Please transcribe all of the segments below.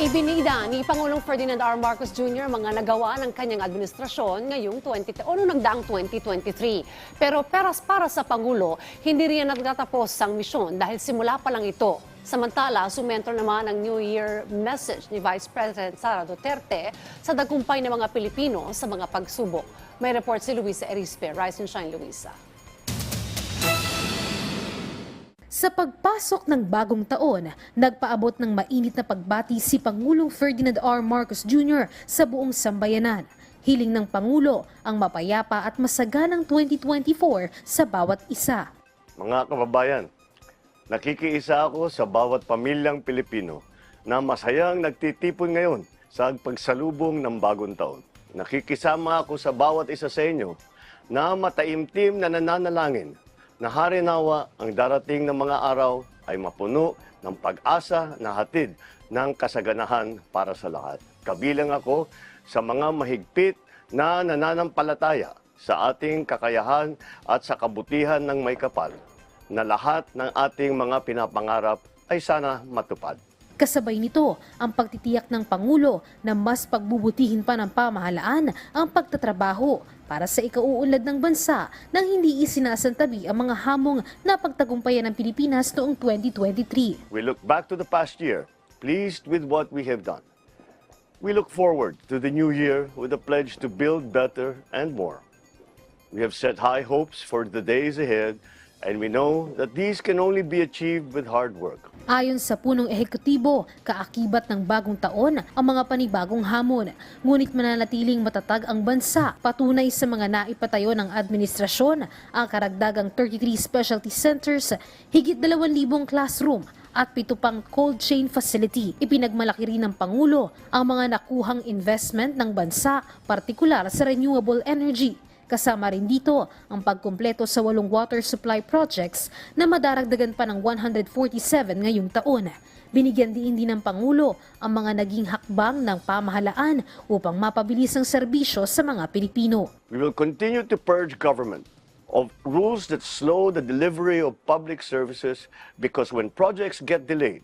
Ibinida ni Pangulong Ferdinand R. Marcos Jr. mga nagawa ng kanyang administrasyon ngayong 20, o noong nagdaang 2023. Pero peras para sa Pangulo, hindi riyan nagtatapos ang misyon dahil simula pa lang ito. Samantala, sumentro naman ang New Year message ni Vice President Sara Duterte sa dagumpay ng mga Pilipino sa mga pagsubok. May report si Luisa Erispe. Rise and shine, Luisa. Sa pagpasok ng bagong taon, nagpaabot ng mainit na pagbati si Pangulong Ferdinand R. Marcos Jr. sa buong sambayanan. Hiling ng Pangulo ang mapayapa at masaganang 2024 sa bawat isa. Mga kababayan, nakikiisa ako sa bawat pamilyang Pilipino na masayang nagtitipon ngayon sa pagsalubong ng bagong taon. Nakikisama ako sa bawat isa sa inyo na mataimtim na nananalangin na harinawa ang darating ng mga araw ay mapuno ng pag-asa na hatid ng kasaganahan para sa lahat. Kabilang ako sa mga mahigpit na nananampalataya sa ating kakayahan at sa kabutihan ng may kapal na lahat ng ating mga pinapangarap ay sana matupad. Kasabay nito ang pagtitiyak ng Pangulo na mas pagbubutihin pa ng pamahalaan ang pagtatrabaho para sa ikauunlad ng bansa nang hindi isinasantabi ang mga hamong na pagtagumpayan ng Pilipinas noong 2023. We look back to the past year, pleased with what we have done. We look forward to the new year with a pledge to build better and more. We have set high hopes for the days ahead, and we know that these can only be achieved with hard work. Ayon sa punong ehekutibo, kaakibat ng bagong taon ang mga panibagong hamon. Ngunit mananatiling matatag ang bansa, patunay sa mga naipatayo ng administrasyon, ang karagdagang 33 specialty centers, higit 2,000 classroom, at pito pang cold chain facility. Ipinagmalaki rin ng Pangulo ang mga nakuhang investment ng bansa, partikular sa renewable energy. Kasama rin dito ang pagkumpleto sa walong water supply projects na madaragdagan pa ng 147 ngayong taon. Binigyan din din ng Pangulo ang mga naging hakbang ng pamahalaan upang mapabilis ang serbisyo sa mga Pilipino. We will continue to purge government of rules that slow the delivery of public services because when projects get delayed,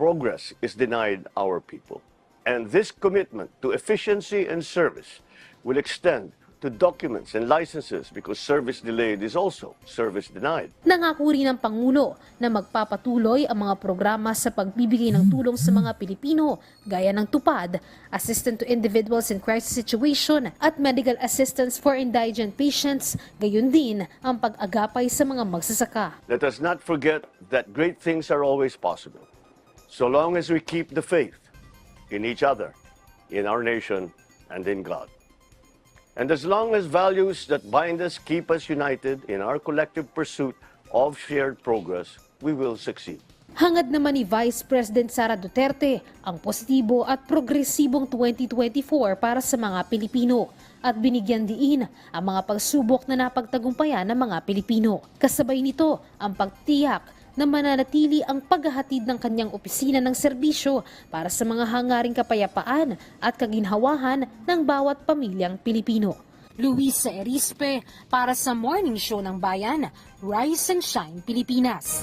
progress is denied our people. And this commitment to efficiency and service will extend to documents and licenses because service delayed is also service denied. Nangako rin ng Pangulo na magpapatuloy ang mga programa sa pagbibigay ng tulong sa mga Pilipino gaya ng tupad, assistance to individuals in crisis situation at medical assistance for indigent patients, gayon din ang pag-agapay sa mga magsasaka. Let us not forget that great things are always possible, so long as we keep the faith in each other, in our nation, and in God. And as long as values that bind us keep us united in our collective pursuit of shared progress, we will succeed. Hangad naman ni Vice President Sara Duterte ang positibo at progresibong 2024 para sa mga Pilipino at binigyan diin ang mga pagsubok na napagtagumpayan ng mga Pilipino. Kasabay nito ang pagtiyak na mananatili ang paghahatid ng kanyang opisina ng serbisyo para sa mga hangaring kapayapaan at kaginhawahan ng bawat pamilyang Pilipino. Luisa Erispe para sa Morning Show ng Bayan, Rise and Shine Pilipinas.